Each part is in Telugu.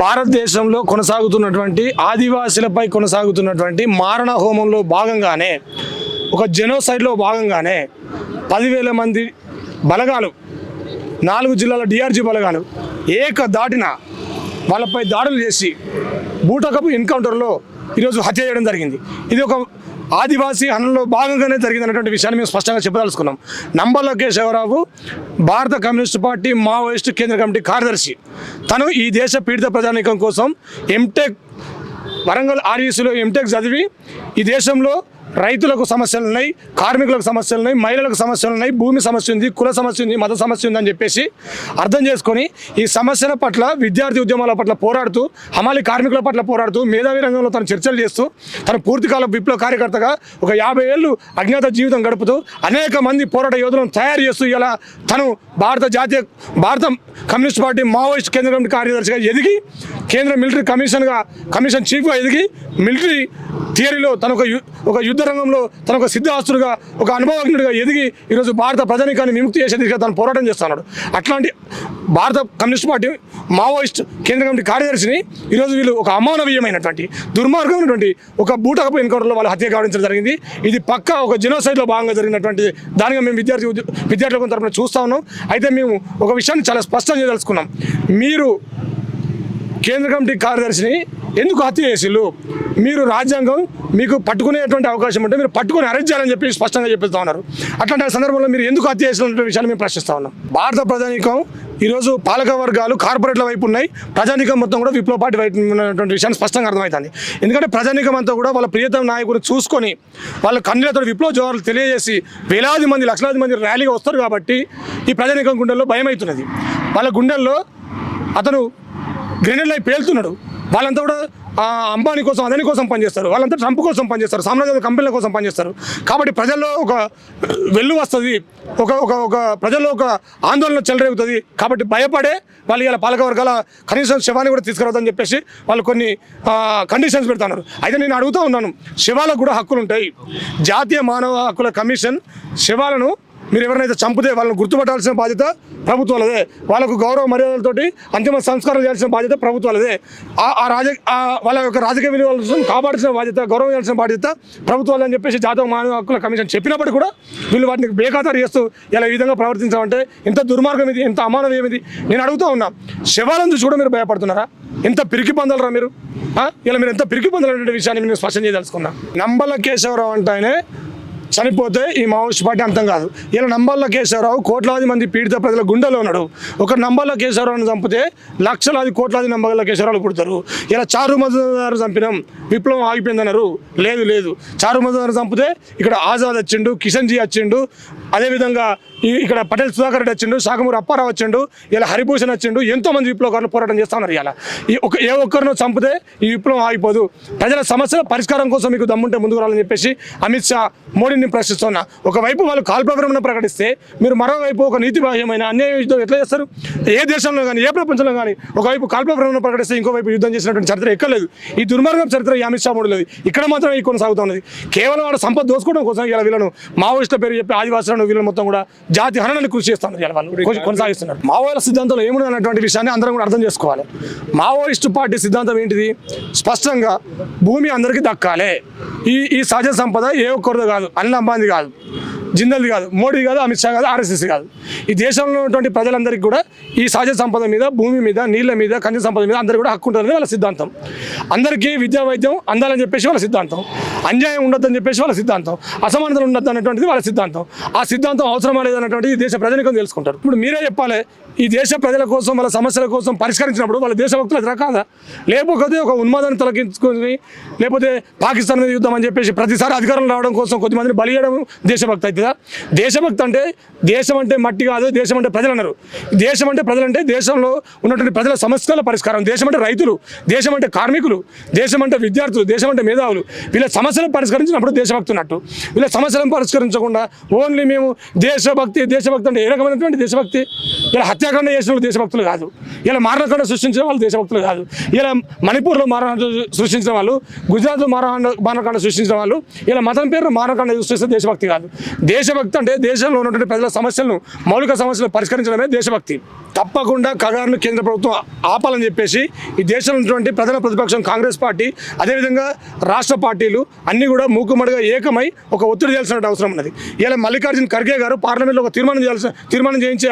భారతదేశంలో కొనసాగుతున్నటువంటి ఆదివాసులపై కొనసాగుతున్నటువంటి మారణ హోమంలో భాగంగానే ఒక జెనోసైడ్లో భాగంగానే పదివేల మంది బలగాలు నాలుగు జిల్లాల డిఆర్జీ బలగాలు ఏక దాటిన వాళ్ళపై దాడులు చేసి బూటకపు ఎన్కౌంటర్లో ఈరోజు హత్య చేయడం జరిగింది. ఇది ఒక ఆదివాసీ హనంలో భాగంగానే జరిగింది విషయాన్ని మేము స్పష్టంగా చెప్పదలుచుకున్నాం. నంబర్ కేశవరావు భారత కమ్యూనిస్ట్ పార్టీ మావోయిస్టు కేంద్ర కమిటీ కార్యదర్శి. తను ఈ దేశ పీడిత ప్రజానీకం కోసం ఎంటెక్ వరంగల్ ఆర్ఈసీలో ఎంటెక్ చదివి ఈ దేశంలో రైతులకు సమస్యలు ఉన్నాయి కార్మికులకు సమస్యలు ఉన్నాయి మహిళలకు సమస్యలు ఉన్నాయి భూమి సమస్య ఉంది కుల సమస్య ఉంది మత సమస్య ఉందని చెప్పేసి అర్థం చేసుకొని ఈ సమస్యల పట్ల విద్యార్థి ఉద్యమాల పట్ల పోరాడుతూ హమాలి కార్మికుల పట్ల పోరాడుతూ మేధావి రంగంలో తను చర్చలు చేస్తూ తన పూర్తికాల విప్లవ కార్యకర్తగా ఒక యాభై ఏళ్ళు అజ్ఞాత జీవితం గడుపుతూ అనేక మంది పోరాట యోధులను తయారు చేస్తూ ఇలా తను భారత జాతీయ భారత కమ్యూనిస్ట్ పార్టీ మావోయిస్ట్ కేంద్ర కమిటీ కార్యదర్శిగా ఎదిగి కేంద్ర మిలిటరీ కమిషన్గా కమిషన్ చీఫ్గా ఎదిగి మిలిటరీ థియరీలో తన ఒక యు- ఒక యుద్ధ రంగంలో తన ఒక సిద్ధాస్తుడుగా ఒక అనుభవజ్ఞుడిగా ఎదిగి ఈరోజు భారత ప్రజానికాన్ని విముక్తి చేసే దిశగా తను పోరాటం చేస్తున్నాడు. అట్లాంటి భారత కమ్యూనిస్ట్ పార్టీ మావోయిస్ట్ కేంద్ర కమిటీ కార్యదర్శిని ఈరోజు వీళ్ళు ఒక అమానవీయమైనటువంటి దుర్మార్గమైనటువంటి ఒక బూటకపు ఎన్కౌంటర్లో వాళ్ళు హత్య కావించడం జరిగింది. ఇది పక్క ఒక జెనోసైడ్లో భాగంగా జరిగినటువంటి దానిగా మేము విద్యార్థి విద్యార్థుల తరపున చూస్తా ఉన్నాం. అయితే మేము ఒక విషయాన్ని చాలా స్పష్టం చేయదలుచుకున్నాం. మీరు కేంద్ర కమిటీ కార్యదర్శిని ఎందుకు హత్య చేసిల్లు మీరు రాజ్యాంగం మీకు పట్టుకునేటువంటి అవకాశం ఉంటే మీరు పట్టుకుని అరెస్ట్ చేయాలని చెప్పి స్పష్టంగా చెప్పిస్తా ఉన్నారు. అట్లాంటి సందర్భంలో మీరు ఎందుకు హత్య చేసినటువంటి విషయాన్ని మేము ప్రశ్నిస్తా ఉన్నాం. భారత ప్రజానీకం ఈరోజు పాలక వర్గాలు కార్పొరేట్ల వైపు ఉన్నాయి. ప్రజానీకం మొత్తం కూడా విప్లవ పార్టీ వైపు ఉన్నటువంటి విషయాన్ని స్పష్టంగా అర్థమవుతుంది. ఎందుకంటే ప్రజానీకం అంతా కూడా వాళ్ళ ప్రియతమ నాయకుడు చూసుకొని వాళ్ళ కన్నులతో విప్లవ జోహార్లు తెలియజేసి వేలాది మంది లక్షలాది మంది ర్యాలీగా వస్తారు కాబట్టి ఈ ప్రజానీకం గుండెల్లో భయం అవుతున్నది వాళ్ళ గుండెల్లో అతను గ్రెనేడ్ లైఫ్ పేలుతున్నాడు. వాళ్ళంతా కూడా అంబానీ కోసం అదని కోసం పనిచేస్తారు. వాళ్ళంతా ట్రంప్ కోసం పనిచేస్తారు. సామ్రాజ్య కంపెనీల కోసం పనిచేస్తారు. కాబట్టి ప్రజల్లో ఒక వెల్లు వస్తుంది. ఒక ఒక ఒక ప్రజల్లో ఒక ఆందోళన చెలరేగుతుంది. కాబట్టి భయపడే వాళ్ళు ఇలా పాలక వర్గాల కనీసం శివాన్ని కూడా తీసుకురావద్దని చెప్పేసి వాళ్ళు కొన్ని కండిషన్స్ పెడుతున్నారు అయితే నేను అడుగుతూ ఉన్నాను. శివాలకు కూడా హక్కులు ఉంటాయి జాతీయ మానవ హక్కుల కమిషన్ శివాలను మీరు ఎవరినైతే చంపితే వాళ్ళని గుర్తుపట్టాల్సిన బాధ్యత ప్రభుత్వాలదే. వాళ్ళకు గౌరవ మర్యాదలతోటి అంతిమ సంస్కారం చేయాల్సిన బాధ్యత ప్రభుత్వాలదే. ఆ రాజ వాళ్ళ యొక్క రాజకీయ విలువలను కాపాడాల్సిన బాధ్యత గౌరవం చేయాల్సిన బాధ్యత ప్రభుత్వాలు అని చెప్పేసి జాతీయ మానవ హక్కుల కమిషన్ చెప్పినప్పుడు కూడా వీళ్ళు వాటిని బేఖాతారు చేస్తూ ఇలా ఈ విధంగా ప్రవర్తించామంటే ఇంత దుర్మార్గం ఇది ఇంత అమానవీయం ఇది. నేను అడుగుతా ఉన్నా శవాలను చూసి కూడా మీరు భయపడుతున్నారా? ఎంత పిరికి పొందలరా మీరు? ఇలా మీరు ఎంత పిరికి పొందాలనే విషయాన్ని నేను స్పష్టం చేయదలుచుకున్నా. నంబల కేశవరావు అంటే ఆయనే చనిపోతే ఈ మావోయిస్ట్ పార్టీ అంతం కాదు. ఇలా నంబర్లో కేశవరావు కోట్లాది మంది పీడిత ప్రజల గుండెలో ఉన్నాడు. ఒక నంబర్లో కేశవరావుని చంపితే లక్షలాది కోట్లాది నంబర్ల కేశవరావులు పుడతారు. ఇలా చారు మధుదారు చంపినాం విప్లవం ఆగిపోయిందన్నారు. లేదు లేదు. చారు మధుదారు చంపితే ఇక్కడ ఆజాద్ వచ్చిండు కిషన్ జీ వచ్చిండు అదేవిధంగా ఈ- ఇక్కడ పటేల్ సుధాకర్ రెడ్డి వచ్చిండు సాగమూరి అప్పారావు వచ్చిండు ఇలా హరిభూషణ్ వచ్చిండు ఎంతో మంది విప్లవకారులు పోరాటం చేస్తా ఉన్నారు ఇలా. ఈ ఒక ఏ ఒక్కరినో చంపితే ఈ విప్లవం ఆగిపోదు. ప్రజల సమస్యల పరిష్కారం కోసం మీకు దమ్ముంటే ముందుకు రావాలని చెప్పేసి అమిత్ షా మోడీ మోడీని ప్రశ్నిస్తున్నా ఒకవైపు వాళ్ళు కాల్పవిరమణ ప్రకటిస్తే మీరు మరోవైపు ఒక నీతి బాహ్యమైన అన్యాయ యుద్ధం ఎట్లా చేస్తారు? ఏ దేశంలో కానీ ఏ ప్రపంచంలో కానీ ఒకవైపు కాల్పవిరమణ ప్రకటిస్తే ఇంకోవైపు యుద్ధం చేసినటువంటి చరిత్ర ఎక్కలేదు ఈ దుర్మార్గం చరిత్ర ఈ అమిత్ షా మోడీ లేదు. ఇక్కడ మాత్రం ఈ కొనసాగుతూ ఉన్నది కేవలం వాళ్ళ సంపద దోసుకోవడం కోసం ఇలా వీళ్ళను మావోయిస్టుల పేరు చెప్పి ఆదివాసులను వీళ్ళని మొత్తం కూడా జాతి హననాన్ని కృషి చేస్తున్నారు ఇలా వాళ్ళు. కొనసాగిస్తున్నారు. మావోయిల సిద్ధాంతంలో ఏముంది అన్నటువంటి విషయాన్ని అందరం కూడా అర్థం చేసుకోవాలి. మావోయిస్టు పార్టీ సిద్ధాంతం ఏంటిది? స్పష్టంగా భూమి అందరికీ దక్కాలే. ఈ ఈ సహజ సంపద ఏ ఒక్కరిదో కాదు. అనిల్ అంబానీ కాదు జిందల్ది కాదు మోడీ కాదు అమిత్ షా కాదు ఆర్ఎస్ఎస్ కాదు. ఈ దేశంలో ఉన్నటువంటి ప్రజలందరికీ కూడా ఈ సహజ సంపద మీద భూమి మీద నీళ్ళ మీద ఖనిజ సంపద మీద అందరికీ కూడా హక్కు ఉంటుందని వాళ్ళ సిద్ధాంతం. అందరికీ విద్యా వైద్యం అందాలని చెప్పేసి వాళ్ళ సిద్ధాంతం. అన్యాయం ఉండొద్దని చెప్పేసి వాళ్ళ సిద్ధాంతం. అసమానతలు ఉండొద్దు అనేటువంటిది వాళ్ళ సిద్ధాంతం. ఆ సిద్ధాంతం అవసరమా లేదన్నటువంటి ఈ దేశ ప్రజలకు తెలుసుకుంటారు? ఇప్పుడు మీరే చెప్పాలి ఈ దేశ ప్రజల కోసం వాళ్ళ సమస్యల కోసం పరిష్కరించినప్పుడు వాళ్ళ దేశభక్తులు అది కాదా? లేకపోతే ఒక ఉన్మాదాన్ని తొలగించుకొని లేకపోతే పాకిస్తాన్ మీద యుద్ధం అని చెప్పేసి ప్రతిసారి అధికారం రావడం కోసం కొద్దిమందిని బలి చేయడం దేశభక్తి కదా? దేశభక్తి అంటే దేశం అంటే మట్టి కాదు దేశం అంటే ప్రజలు అన్నారు. దేశం అంటే ప్రజలంటే దేశంలో ఉన్నటువంటి ప్రజల సమస్యల పరిష్కారం. దేశం అంటే రైతులు దేశం అంటే కార్మికులు దేశం అంటే విద్యార్థులు దేశం అంటే మేధావులు. వీళ్ళ సమస్యలను పరిష్కరించినప్పుడు దేశభక్తి ఉన్నట్టు. వీళ్ళ సమస్యలను పరిష్కరించకుండా ఓన్లీ మేము దేశభక్తి దేశభక్తి అంటే ఏ రకమైనటువంటి దేశభక్తి? ఇలా హత్యాకాండ చేసిన వాళ్ళు దేశభక్తులు కాదు. ఇలా మారణకాండ సృష్టించిన వాళ్ళు దేశభక్తులు కాదు. ఇలా మణిపూర్లో మారణకాండ సృష్టించిన వాళ్ళు గుజరాత్లో మారణ మారణకాండ సృష్టించిన వాళ్ళు ఇలా మతం పేరు మారణకాండ సృష్టిస్తే దేశభక్తి కాదు. దేశభక్తి అంటే దేశంలో ఉన్నటువంటి ప్రజల సమస్యలను మౌలిక సమస్యలను పరిష్కరించడమే దేశభక్తి. తప్పకుండా కగారును కేంద్ర ప్రభుత్వం ఆపాలని చెప్పేసి ఈ దేశంలో ఉన్నటువంటి ప్రధాన ప్రతిపక్షం కాంగ్రెస్ పార్టీ అదేవిధంగా రాష్ట్ర పార్టీలు అన్నీ కూడా మూకుమ్మడిగా ఏకమై ఒక ఒత్తిడి చేయాల్సిన అవసరం ఉన్నది. ఇలా మల్లికార్జున ఖర్గే గారు పార్లమెంట్లో ఒక తీర్మానం చేయాల్సిన తీర్మానం చేయించే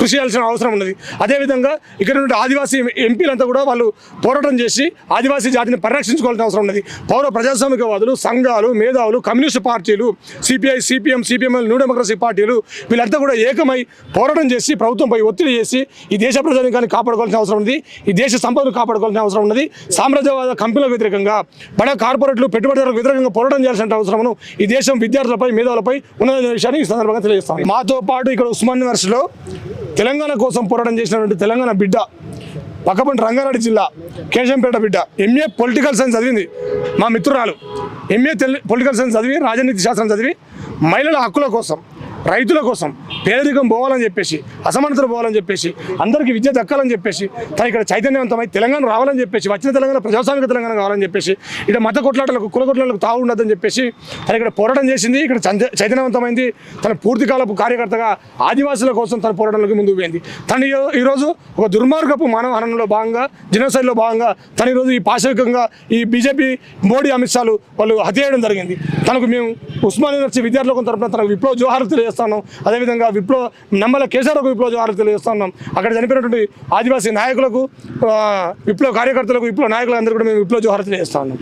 కృషి చేయాల్సిన అవసరం ఉన్నది. అదేవిధంగా ఇక్కడ నుండి ఆదివాసీ ఎంపీలంతా కూడా వాళ్ళు పోరాటం చేసి ఆదివాసీ జాతిని పరిరక్షించుకోవాల్సిన అవసరం ఉన్నది. పౌర ప్రజాస్వామికవాదులు సంఘాలు మేధావులు కమ్యూనిస్ట్ పార్టీలు CPI CPM CPIML new democracy పార్టీలు వీళ్ళంతా కూడా ఏకమై పోరాటం చేసి ప్రభుత్వంపై ఒత్తిడి చేసి ఈ దేశ ప్రజానికాన్ని కాపాడుకోవాల్సిన అవసరం ఉంది ఈ దేశ సంపదను కాపాడుకోవాల్సిన అవసరం ఉన్నది. సామ్రాజ్యవాద కంపెనీలకు వ్యతిరేకంగా బడా కార్పొరేట్లు పెట్టుబడిదారులకు వ్యతిరేకంగా పోరాటం చేయాల్సిన అవసరమును ఈ దేశం విద్యార్థులపై మేధావులపై ఉన్నదనే విషయాన్ని ఈ సందర్భంగా తెలియజేస్తాం మాతో పాటు ఇక్కడ ఉస్మాన్ యూనివర్సిటీలో తెలంగాణ కోసం పోరాటం చేసినటువంటి తెలంగాణ బిడ్డ పక్కపంటి రంగారెడ్డి జిల్లా కేశంపేట బిడ్డ ఎంఏ పొలిటికల్ సైన్స్ చదివింది మా మిత్రురాలు. ఎంఏ పొలిటికల్ సైన్స్ చదివి రాజనీతి శాస్త్రం చదివి మహిళల హక్కుల కోసం రైతుల కోసం పేదరికం పోవాలని చెప్పేసి అసమానతలు పోవాలని చెప్పేసి అందరికీ విద్య దక్కాలని చెప్పేసి తను ఇక్కడ చైతన్యవంతమై తెలంగాణ రావాలని చెప్పేసి వచ్చిన తెలంగాణ ప్రజాస్వామిక తెలంగాణ కావాలని చెప్పేసి ఇక్కడ మత కొట్లాటలకు కుల కొట్లాటలకు తావు ఉండదని చెప్పేసి తను ఇక్కడ పోరాటం చేసింది. ఇక్కడ చైతన్యవంతమైంది. తన పూర్తి కాలపు కార్యకర్తగా ఆదివాసుల కోసం తన పోరాటంలోకి ముందుకు పోయింది. తను ఈ- ఈరోజు ఒక దుర్మార్గపు మానవ హనంలో భాగంగా జనోసైడ్లో భాగంగా తను ఈరోజు ఈ పాశవికంగా ఈ బీజేపీ మోడీ అమిత్ షాలు వాళ్ళు హత్య చేయడం జరిగింది. తనకు మేము ఉస్మాన్ యూనివర్సిటీ విద్యార్థుల తరపున తనకు విప్లవ జోహార్లు తెలియజేస్తాను అదేవిధంగా విప్లవ నమ్మల కేసీఆర్కు విప్లవ జోహార్లు తెలియజేస్తున్నాం అక్కడ చనిపోయినటువంటి ఆదివాసీ నాయకులకు విప్లవ కార్యకర్తలకు విప్లవ నాయకులందరూ కూడా మేము విప్లవ జోహార్లు తెలియజేస్తా ఉన్నాం.